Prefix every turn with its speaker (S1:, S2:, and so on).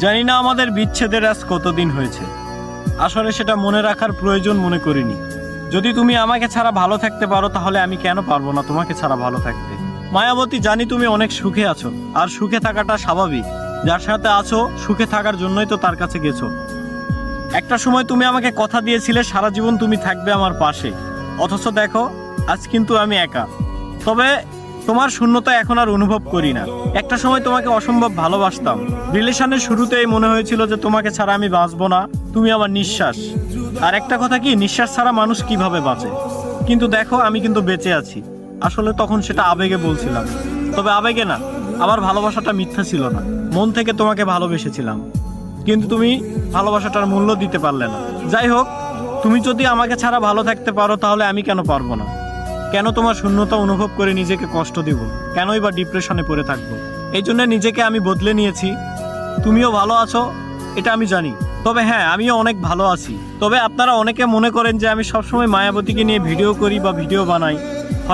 S1: জানি না আমাদের বিচ্ছেদের আজ কতদিন হয়েছে। আসলে সেটা মনে রাখার প্রয়োজন মনে করিনি। যদি তুমি আমাকে ছাড়া ভালো থাকতে পারো, তাহলে আমি কেন পারব না তোমাকে ছাড়া ভালো থাকতে? মায়াবতী, জানি তুমি অনেক সুখে আছো, আর সুখে থাকাটা স্বাভাবিক। যার সাথে আছো, সুখে থাকার জন্যই তো তার কাছে গেছো। একটা সময় তুমি আমাকে কথা দিয়েছিলে, সারা জীবন তুমি থাকবে আমার পাশে। অথচ দেখো, আজ কিন্তু আমি একা। তবে তোমার শূন্যতা এখন আর অনুভব করি না। একটা সময় তোমাকে অসম্ভব ভালোবাসতাম। রিলেশনের শুরুতেই মনে হয়েছিল যে তোমাকে ছাড়া আমি বাঁচবো না, তুমি আমার নিঃশ্বাস। আর একটা কথা কি, নিঃশ্বাস ছাড়া মানুষ কীভাবে বাঁচে? কিন্তু দেখো, আমি কিন্তু বেঁচে আছি। আসলে তখন সেটা আবেগে বলছিলাম। তবে আবেগে না, আমার ভালোবাসাটা মিথ্যা ছিল না। মন থেকে তোমাকে ভালোবেসেছিলাম। কিন্তু তুমি ভালোবাসাটার মূল্য দিতে পারলে না। যাই হোক, তুমি যদি আমাকে ছাড়া ভালো থাকতে পারো, তাহলে আমি কেন পারব না? কেন তোমার শূন্যতা অনুভব করে নিজেকে কষ্ট দেব? কেনই বা ডিপ্রেশনে পড়ে থাকব? এই জন্য নিজেকে আমি বদলে নিয়েছি। তুমিও ভালো আছো, এটা আমি জানি। তবে হ্যাঁ আমিও অনেক ভালো আছি। তবে আপনারা অনেকে মনে করেন যে আমি সবসময় মায়াবতীকে নিয়ে ভিডিও করি বা ভিডিও বানাই।